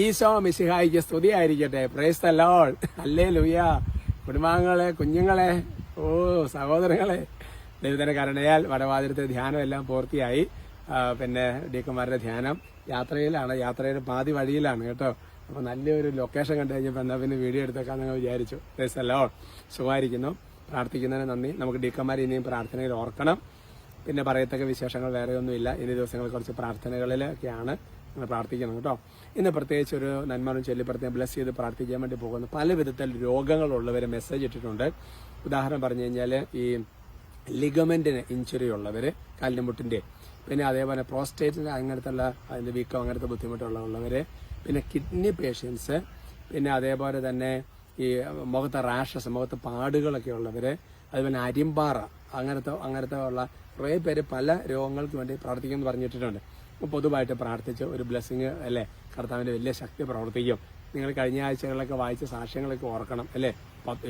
ഈശോ മിസിഹായിക്ക് സ്തുതിയായിരിക്കട്ടെ. പ്രേസ് തല്ലോൾ അല്ലേ ലുയ്യ കുടുംബാംഗങ്ങളെ കുഞ്ഞുങ്ങളെ ഓ സഹോദരങ്ങളെ. ദൈവത്തിന്റെ കരുണയാൽ വടവാതിരത്തെ ധ്യാനം എല്ലാം പൂർത്തിയായി പിന്നെ ഡീക്കന്മാരുടെ ധ്യാനം യാത്രയിലാണ് യാത്രയുടെ പാതി വഴിയിലാണ് കേട്ടോ. അപ്പൊ നല്ലൊരു ലൊക്കേഷൻ കണ്ടു കഴിഞ്ഞപ്പോൾ എന്നാ പിന്നെ വീഡിയോ എടുത്തേക്കാൻ നിങ്ങൾ വിചാരിച്ചു. പ്രേസ് തല്ലോൾ സുഖമായിരിക്കുന്നു. പ്രാർത്ഥിക്കുന്നതിന് നന്ദി. നമുക്ക് ഡീക്കന്മാർ ഇനിയും പ്രാർത്ഥനയിൽ ഓർക്കണം. പിന്നെ പറയത്തക്ക വിശേഷങ്ങൾ വേറെ ഒന്നുമില്ല ഇനി ദിവസങ്ങൾ കുറച്ച് പ്രാർത്ഥനകളിലൊക്കെയാണ് നിങ്ങൾ പ്രാർത്ഥിക്കണം കേട്ടോ. ഇന്ന് പ്രത്യേകിച്ച് ഒരു നന്മറും ചൊല്ലി പ്രത്യേകം ബ്ലസ് ചെയ്ത് പ്രാർത്ഥിക്കാൻ വേണ്ടി പോകുന്നു പല വിധത്തിൽ രോഗങ്ങളുള്ളവർ മെസ്സേജ് ഇട്ടിട്ടുണ്ട്. ഉദാഹരണം പറഞ്ഞു കഴിഞ്ഞാൽ ഈ ലിഗമെന്റിന് ഇഞ്ചുറി ഉള്ളവർ കാലിന്റെ പിന്നെ അതേപോലെ പ്രോസ്റ്റേറ്റിന് അങ്ങനത്തെ ഉള്ള അതിന്റെ വീക്കം അങ്ങനത്തെ ബുദ്ധിമുട്ടുള്ളവർ പിന്നെ കിഡ്നി പേഷ്യൻസ് പിന്നെ അതേപോലെ തന്നെ ഈ മുഖത്തെ റാഷസ് മുഖത്ത് പാടുകളൊക്കെ ഉള്ളവർ അതുപോലെ അരിമ്പാറ അങ്ങനത്തെ അങ്ങനത്തെ ഉള്ള കുറേ പേര് പല രോഗങ്ങൾക്ക് വേണ്ടി പ്രാർത്ഥിക്കുമെന്ന് പറഞ്ഞിട്ടുണ്ട് അപ്പോൾ പൊതുവായിട്ട് പ്രാർത്ഥിച്ച് ഒരു ബ്ലെസ്സിങ് അല്ലേ കർത്താവിന്റെ വലിയ ശക്തി പ്രവർത്തിക്കും. നിങ്ങൾ കഴിഞ്ഞ ആഴ്ചകളിലൊക്കെ വായിച്ച സാക്ഷ്യങ്ങളൊക്കെ ഓർക്കണം അല്ലേ?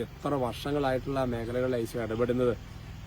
എത്ര വർഷങ്ങളായിട്ടുള്ള മേഖലകളിൽ ഈശോ ഇടപെടുന്നത്.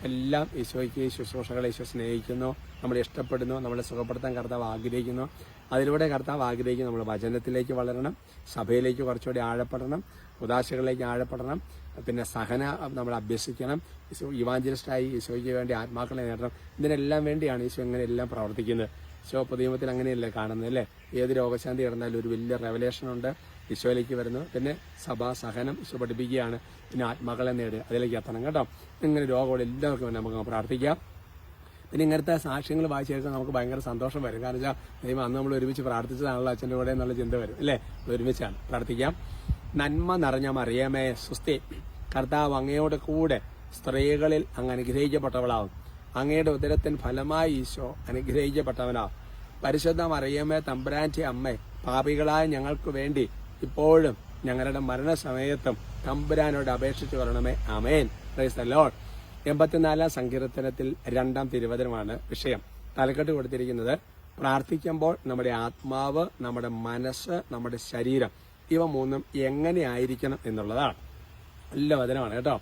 എല്ലാം ഈശോയ്ക്ക് ശുശ്രൂഷകളെ ഈശോ സ്നേഹിക്കുന്നു നമ്മളെ ഇഷ്ടപ്പെടുന്നു നമ്മളെ സുഖപ്പെടുത്താൻ കർത്താവ് ആഗ്രഹിക്കുന്നു. അതിലൂടെ കർത്താവ് ആഗ്രഹിക്കുന്നു നമ്മൾ വചനത്തിലേക്ക് വളരണം സഭയിലേക്ക് കുറച്ചുകൂടി ആഴപ്പെടണം ഉദാശകളിലേക്ക് ആഴപ്പെടണം. പിന്നെ സഹന നമ്മൾ അഭ്യസിക്കണം. ഈശോ ഇവാഞ്ചലിസ്റ്റായി ഈശോയ്ക്ക് വേണ്ടി ആത്മാക്കളെ നേടണം. ഇതിനെല്ലാം വേണ്ടിയാണ് ഈശോ ഇങ്ങനെ പ്രവർത്തിക്കുന്നത്. ഈശോ പൊതുയമത്തിൽ അങ്ങനെയല്ലേ കാണുന്നത് അല്ലേ? ഏത് രോഗശാന്തി കിടന്നാലും ഒരു വലിയ റെവലേഷൻ ഉണ്ട്. ഈശോയിലേക്ക് വരുന്നു. പിന്നെ സഭാ സഹനം ഈശോ പഠിപ്പിക്കുകയാണ്. പിന്നെ ആത്മാക്കളെ നേടുക. അതിലേക്ക് എത്തണം കേട്ടോ. ഇങ്ങനെ രോഗമുള്ള എല്ലാവർക്കും നമുക്ക് പ്രാർത്ഥിക്കാം. പിന്നെ ഇങ്ങനത്തെ സാക്ഷ്യങ്ങൾ വായിച്ചു കേൾക്കാൻ നമുക്ക് ഭയങ്കര സന്തോഷം വരും. കാരണം വെച്ചാൽ ദൈവം അന്ന് നമ്മൾ ഒരുമിച്ച് പ്രാർത്ഥിച്ചതാണല്ലോ അച്ഛന്റെ കൂടെ എന്നുള്ള ചിന്ത വരും അല്ലേ? ഒരുമിച്ചാണ്. പ്രാർത്ഥിക്കാം. നന്മ നിറഞ്ഞ മറിയമേ സുസ്തി. കർത്താവ് അങ്ങയോട് കൂടെ സ്ത്രീകളിൽ അങ്ങ് അനുഗ്രഹിക്കപ്പെട്ടവളാവും. അങ്ങയുടെ ഉദരത്തിൻ ഫലമായി ഈശോ അനുഗ്രഹിക്കപ്പെട്ടവനാവും. പരിശുദ്ധ മറിയമ്മേ തമ്പുരാന്റെ അമ്മ പാപികളായ ഞങ്ങൾക്ക് വേണ്ടി ഇപ്പോഴും ഞങ്ങളുടെ മരണസമയത്തും തമ്പുരാനോട് അപേക്ഷിച്ചു വരണമേ. അമേൻ ലോഡ് എൺപത്തിനാലാം സങ്കീർത്തനത്തിൽ രണ്ടാം തിരുവചനമാണ് വിഷയം. തലക്കെട്ട് കൊടുത്തിരിക്കുന്നത് പ്രാർത്ഥിക്കുമ്പോൾ നമ്മുടെ ആത്മാവ് നമ്മുടെ മനസ്സ് നമ്മുടെ ശരീരം ഇവ മൂന്നും എങ്ങനെയായിരിക്കണം എന്നുള്ളതാണ്. നല്ല വചനമാണ് കേട്ടോ.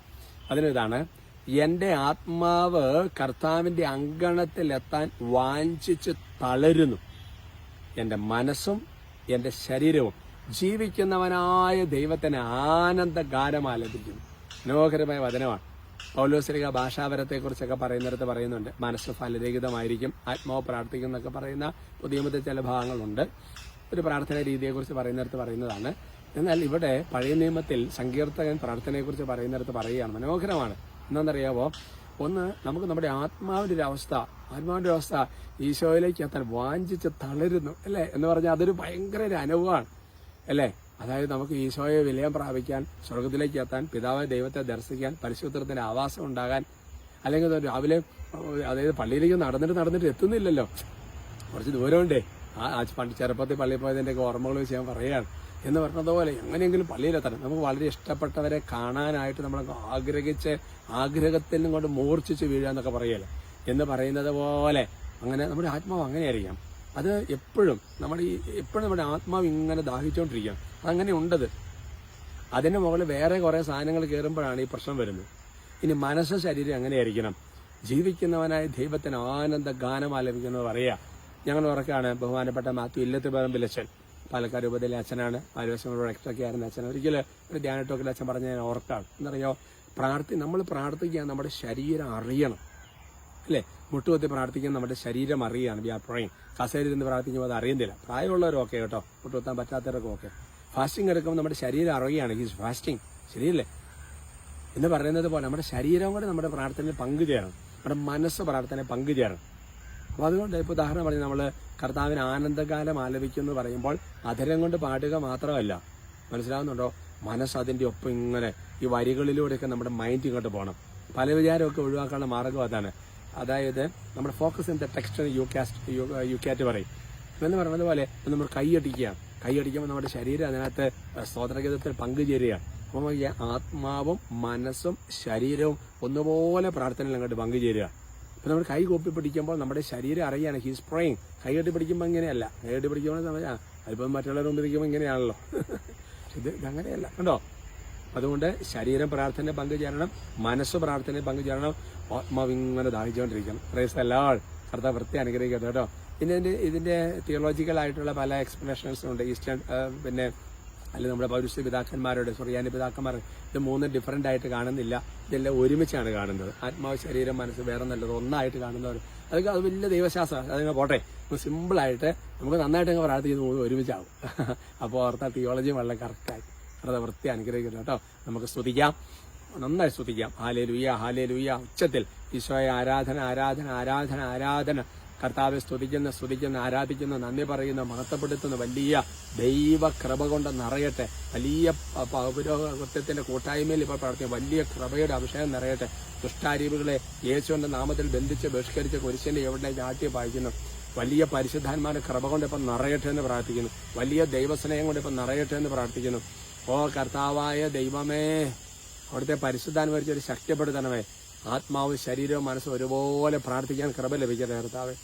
അതിനിതാണ് എന്റെ ആത്മാവ് കർത്താവിന്റെ അങ്കണത്തിൽ എത്താൻ വാഞ്ചിച്ച് തളരുന്നു. എന്റെ മനസ്സും എന്റെ ശരീരവും ജീവിക്കുന്നവനായ ദൈവത്തിന് ആനന്ദ ഗാനം ആലപിക്കുന്നു മനോഹരമായ വചനമാണ്. പൗലോസ്ലിക ഭാഷാപരത്തെക്കുറിച്ചൊക്കെ പറയുന്നിടത്ത് പറയുന്നുണ്ട് മനസ്സ് ഫലരഹിതമായിരിക്കും ആത്മാവ് പ്രാർത്ഥിക്കുന്നൊക്കെ പറയുന്ന പുതിയമത്തെ ചില ഭാഗങ്ങളുണ്ട്. ഒരു പ്രാർത്ഥന രീതിയെക്കുറിച്ച് പറയുന്നിടത്ത് പറയുന്നതാണ്. എന്നാൽ ഇവിടെ പഴയ നിയമത്തിൽ സങ്കീർത്തകൻ പ്രാർത്ഥനയെക്കുറിച്ച് പറയുന്നിടത്ത് പറയുകയാണ്. മനോഹരമാണ്. എന്താണെന്നറിയാവോ? ഒന്ന് നമുക്ക് നമ്മുടെ ആത്മാവിന്റെ ഒരു അവസ്ഥ ആത്മാവിന്റെ ഒരു അവസ്ഥ ഈശോയിലേക്ക് എത്താൻ വാഞ്ചിച്ച് തളരുന്നു അല്ലേ? എന്ന് പറഞ്ഞാൽ അതൊരു ഭയങ്കര ഒരു അനുഭവമാണ് അല്ലേ? അതായത് നമുക്ക് ഈശോയെ വിലയം പ്രാപിക്കാൻ സ്വർഗത്തിലേക്ക് എത്താൻ പിതാവായ ദൈവത്തെ ദർശിക്കാൻ പരിശുദ്ധത്തിന്റെ ആവാസം ഉണ്ടാകാൻ അല്ലെങ്കിൽ രാവിലെ അതായത് പള്ളിയിലേക്ക് നടന്നിട്ട് നടന്നിട്ട് എത്തുന്നില്ലല്ലോ. കുറച്ച് ദൂരമുണ്ടേ. പണ്ട് ചെറുപ്പത്തിൽ പള്ളിയിൽ പോയതിന്റെയൊക്കെ ഓർമ്മകൾ വെച്ച് ഞാൻ പറയുകയാണ്. എന്ന് പറഞ്ഞതുപോലെ എങ്ങനെയെങ്കിലും പള്ളിയിലെത്തണം നമുക്ക് വളരെ ഇഷ്ടപ്പെട്ടവരെ കാണാനായിട്ട് നമ്മൾ ആഗ്രഹിച്ച് ആഗ്രഹത്തിനും കൊണ്ട് മൂർച്ഛിച്ച് വീഴുക പറയല്ലേ എന്ന് പറയുന്നത് പോലെ അങ്ങനെ നമ്മുടെ ആത്മാവ് അങ്ങനെയായിരിക്കാം. അത് എപ്പോഴും നമ്മുടെ ഈ എപ്പോഴും നമ്മുടെ ആത്മാവ് ഇങ്ങനെ ദാഹിച്ചുകൊണ്ടിരിക്കുക അതങ്ങനെ ഉണ്ടത്. അതിന് മുകളിൽ വേറെ കുറെ സാധനങ്ങൾ കയറുമ്പോഴാണ് ഈ പ്രശ്നം വരുന്നത്. ഇനി മനസ്സ് ശരീരം എങ്ങനെയായിരിക്കണം ജീവിക്കുന്നവനായ ദൈവത്തിന് ആനന്ദ ഗാനം ആലപിക്കുന്നത് പറയാ ഞങ്ങൾ ഉറക്കാണ് ബഹുമാനപ്പെട്ട മാത്യു ഇല്ലത്ത് പറമ്പിലച്ഛൻ പാലക്കാട് ഉപതിലെ അച്ഛനാണ്. ആലുവശങ്ങളോട് എക്സ്ട്രൊക്കെ ആയിരുന്ന അച്ഛൻ. ഒരിക്കലും ഒരു ധ്യാനട്ടോക്കിൽ അച്ഛൻ പറഞ്ഞ ഞാൻ ഓർക്കാണ്. എന്നറിയോ? പ്രാർത്ഥി നമ്മൾ പ്രാർത്ഥിക്കാൻ നമ്മുടെ ശരീരം അറിയണം. അല്ലേ? മുട്ടുകുത്തി പ്രാർത്ഥിക്കാൻ നമ്മുടെ ശരീരം അറിയാണ്. V R പ്രൊയിങ്. കസേരയിരുന്ന് പ്രാർത്ഥിക്കുമ്പോൾ അത് അറിയുന്നില്ല. പ്രായമുള്ളവരും ഓക്കെ കേട്ടോ. മുട്ടുകുത്താൻ പറ്റാത്തവരൊക്കെ ഓക്കെ. ഫാസ്റ്റിംഗ് എടുക്കുമ്പോൾ നമ്മുടെ ശരീരം അറിയുകയാണ്. ഹീസ് ഫാസ്റ്റിംഗ് ശരിയല്ലേ? എന്ന് പറയുന്നത് പോലെ നമ്മുടെ ശരീരം കൂടെ നമ്മുടെ പ്രാർത്ഥനയിൽ പങ്കുചേരണം. നമ്മുടെ മനസ്സ് പ്രാർത്ഥനയിൽ പങ്കുചേരണം. അപ്പോൾ അതുകൊണ്ട് ഇപ്പോൾ ഉദാഹരണം പറഞ്ഞ് നമ്മൾ കർത്താവിന് ആനന്ദകാലം ആലപിക്കും എന്ന് പറയുമ്പോൾ അധരം കൊണ്ട് പാടുക മാത്രമല്ല. മനസ്സിലാവുന്നുണ്ടോ? മനസ്സ് അതിന്റെ ഒപ്പം ഇങ്ങനെ ഈ വരികളിലൂടെയൊക്കെ നമ്മുടെ മൈൻഡ് ഇങ്ങോട്ട് പോകണം പല വിചാരമൊക്കെ ഒഴിവാക്കാനുള്ള മാർഗം അതാണ്. അതായത് നമ്മുടെ focus in the text you cast you cut പറയും. എന്ന് പറയുന്നത് പോലെ നമ്മൾ കൈയടിക്കുക കൈയടിക്കുമ്പോൾ നമ്മുടെ ശരീരം അതിനകത്ത് സ്തോത്രഗീതത്തിൽ പങ്കുചേരുകയാണ് അപ്പോൾ ആത്മാവും മനസ്സും ശരീരവും ഒന്നുപോലെ പ്രാർത്ഥനയിൽ അങ്ങോട്ട് പങ്കുചേരുക. ഇപ്പം നമ്മൾ കൈ കോപ്പി പിടിക്കുമ്പോൾ നമ്മുടെ ശരീരം അറിയാണ് ഹീസ് പ്രേയിങ് കൈ കെട്ടി പിടിക്കുമ്പോൾ ഇങ്ങനെയല്ല. കൈ കെട്ടി പിടിക്കുമ്പോൾ നമ്മൾ അതിപ്പോൾ അതിപ്പം മറ്റുള്ളവർ മുമ്പ് ഇരിക്കുമ്പോൾ ഇങ്ങനെയാണല്ലോ. ഇത് ഇതങ്ങനെയല്ല കണ്ടോ? അതുകൊണ്ട് ശരീരം പ്രാർത്ഥന പങ്കുചേരണം മനസ്സ് പ്രാർത്ഥന പങ്കുചേരണം ആത്മാവ് ഇങ്ങനെ ദാഹിച്ചുകൊണ്ടിരിക്കണം. പ്രേസ് എല്ലാ കർത്താവ് വൃത്തി അനുഗ്രഹിക്കട്ടെ കേട്ടോ. പിന്നെ ഇതിന്റെ തിയോളജിക്കൽ ആയിട്ടുള്ള പല എക്സ്പ്ലനേഷൻസും ഉണ്ട്. ഈസ്റ്റേൺ പിന്നെ അല്ലെങ്കിൽ നമ്മുടെ പൗരുഷ പിതാക്കന്മാരുടെ സുറിയാനി പിതാക്കന്മാർ ഇത് മൂന്ന് ഡിഫറന്റ് ആയിട്ട് കാണുന്നില്ല. ഇതെല്ലാം ഒരുമിച്ചാണ് കാണുന്നത്. ആത്മാവ് ശരീരം മനസ്സ് വേറെ നല്ലത് ഒന്നായിട്ട് കാണുന്നവർ. അതൊക്കെ അത് വലിയ ദൈവശാസ്ത്രം. അതിങ്ങനെ പോട്ടെ. സിമ്പിളായിട്ട് നമുക്ക് നന്നായിട്ട് അങ്ങ് പ്രാർത്ഥിക്കുന്ന മൂന്ന് ഒരുമിച്ചാവും. അപ്പോൾ ഓർത്ത തിയോളജി വളരെ കറക്റ്റായി വളരെ വൃത്തി അനുഗ്രഹിക്കുന്നു കേട്ടോ. നമുക്ക് സ്തുതിക്കാം. നന്നായി സ്തുതിക്കാം. ഹാലേ ലുയ്യ ഹാലേ ലുയ്യ ഉച്ചത്തിൽ ഈശോയെ ആരാധന ആരാധന ആരാധന ആരാധന. കർത്താവെ സ്തുതിക്കുന്ന സ്തുതിക്കുന്ന ആരാധിക്കുന്ന നന്ദി പറയുന്ന മഹത്വപ്പെടുത്തുന്ന വലിയ ദൈവ കൃപ കൊണ്ട് നിറയട്ടെ. വലിയ പ- പൗരോഗത്യത്തിന്റെ കൂട്ടായ്മയിൽ ഇപ്പോൾ പ്രാർത്ഥിക്കും വലിയ കൃപയുടെ അഭിഷേകം നിറയട്ടെ. ദുഷ്ടാരീവുകളെ യേശുവിന്റെ നാമത്തിൽ ബന്ധിച്ച് ബഹിഷ്കരിച്ച് കുരിശിന്റെ എവിടെ ചാട്ടി പായിക്കുന്നു. വലിയ പരിശുദ്ധാന്മാരുടെ കൃപ കൊണ്ട് ഇപ്പം നിറയട്ടെ എന്ന് പ്രാർത്ഥിക്കുന്നു. വലിയ ദൈവസ്നേഹം കൊണ്ട് ഇപ്പം നിറയട്ടെ എന്ന് പ്രാർത്ഥിക്കുന്നു. ഓ കർത്താവായ ദൈവമേ അവിടുത്തെ പരിശുദ്ധാൻ ഒരു ശക്തിപ്പെടുത്തണമേ. ആത്മാവ് ശരീരവും മനസ്സും ഒരുപോലെ പ്രാർത്ഥിക്കാൻ കൃപ ലഭിക്കട്ടെ കർത്താവേ.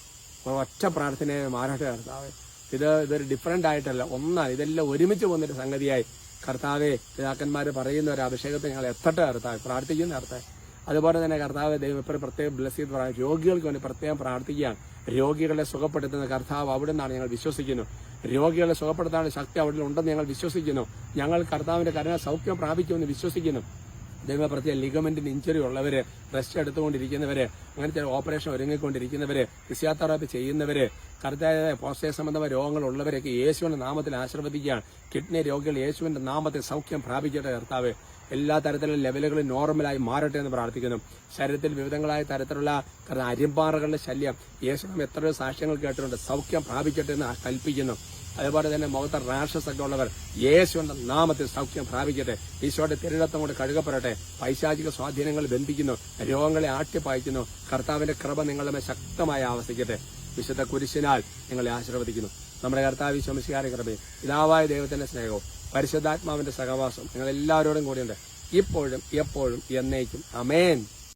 ഒറ്റ പ്രാർത്ഥനയെ മാറട്ടെ കർത്താവേ. ഇത് ഇതൊരു ഡിഫറെന്റ് ആയിട്ടല്ല. ഒന്നാണ്. ഇതെല്ലാം ഒരുമിച്ച് പോകുന്നൊരു സംഗതിയായി കർത്താവെ പിതാക്കന്മാർ പറയുന്ന ഒരു അഭിഷേകത്തെ ഞങ്ങൾ എത്തട്ടെ കർത്താവ്. പ്രാർത്ഥിക്കുന്ന കർത്താവ്. അതുപോലെ തന്നെ കർത്താവ് ദൈവം ഇപ്പോൾ പ്രത്യേകം ബ്ലസ് ചെയ്ത് പറയാം. രോഗികൾക്ക് വേണ്ടി പ്രത്യേകം പ്രാർത്ഥിക്കുകയാണ്. രോഗികളെ സുഖപ്പെടുത്തുന്ന കർത്താവ് അവിടെ നിന്നാണ് ഞങ്ങൾ വിശ്വസിക്കുന്നു. രോഗികളെ സുഖപ്പെടുത്താനുള്ള ശക്തി അവിടെ ഉണ്ടെന്ന് ഞങ്ങൾ വിശ്വസിക്കുന്നു. ഞങ്ങൾ കർത്താവിന്റെ കരുണ സൗഖ്യം പ്രാപിക്കുമെന്ന് വിശ്വസിക്കുന്നു. ദൈവ പ്രത്യേക ലിഗമെന്റിന് ഇഞ്ചുറി ഉള്ളവര് റെസ്റ്റ് എടുത്തുകൊണ്ടിരിക്കുന്നവര് അങ്ങനത്തെ ഓപ്പറേഷൻ ഒരുങ്ങിക്കൊണ്ടിരിക്കുന്നവര് ഫിസിയോതെറാപ്പി ചെയ്യുന്നവര് കറുത്തായ പോസ്റ്റേ സംബന്ധമായ രോഗങ്ങളുള്ളവരൊക്കെ യേശുവിന്റെ നാമത്തിൽ ആശീർവദിക്കുകയാണ്. കിഡ്നി രോഗികൾ യേശുവിന്റെ നാമത്തിൽ സൗഖ്യം പ്രാപിക്കട്ടെ കർത്താവ്. എല്ലാ തരത്തിലുള്ള ലെവലുകളും നോർമലായി മാറട്ടെ എന്ന് പ്രാർത്ഥിക്കുന്നു. ശരീരത്തിൽ വിവിധങ്ങളായ തരത്തിലുള്ള അരിമ്പാറകളുടെ ശല്യം. യേശുവിനും എത്രയോ സാക്ഷ്യങ്ങൾ കേട്ടിട്ടുണ്ട്. സൗഖ്യം പ്രാപിക്കട്ടെ എന്ന് കൽപ്പിക്കുന്നു. അതുപോലെ തന്നെ മുഖത്ത് റാഷസ് ഒക്കെ ഉള്ളവർ യേശുവിന്റെ നാമത്തിൽ സൗഖ്യം പ്രാപിക്കട്ടെ. ഈശോയുടെ തിരുടത്തം കൊണ്ട് കഴുകപ്പെടട്ടെ. പൈശാചിക സ്വാധീനങ്ങൾ ബന്ധിക്കുന്നു. രോഗങ്ങളെ ആട്ടിപ്പായിക്കുന്നു. കർത്താവിന്റെ കൃപ നിങ്ങളുടെ ശക്തമായി ആവസിക്കട്ടെ. വിശുദ്ധ കുരിശിനാൽ നിങ്ങളെ ആശീർവദിക്കുന്നു. നമ്മുടെ കർത്താവ് ശംശികാര കൃപയും പിതാവായ ദൈവത്തിന്റെ സ്നേഹവും പരിശുദ്ധാത്മാവിന്റെ സഹവാസം നിങ്ങളെല്ലാവരോടും കൂടിയുണ്ട്. ഇപ്പോഴും എപ്പോഴും എന്നേക്കും. അമേൻ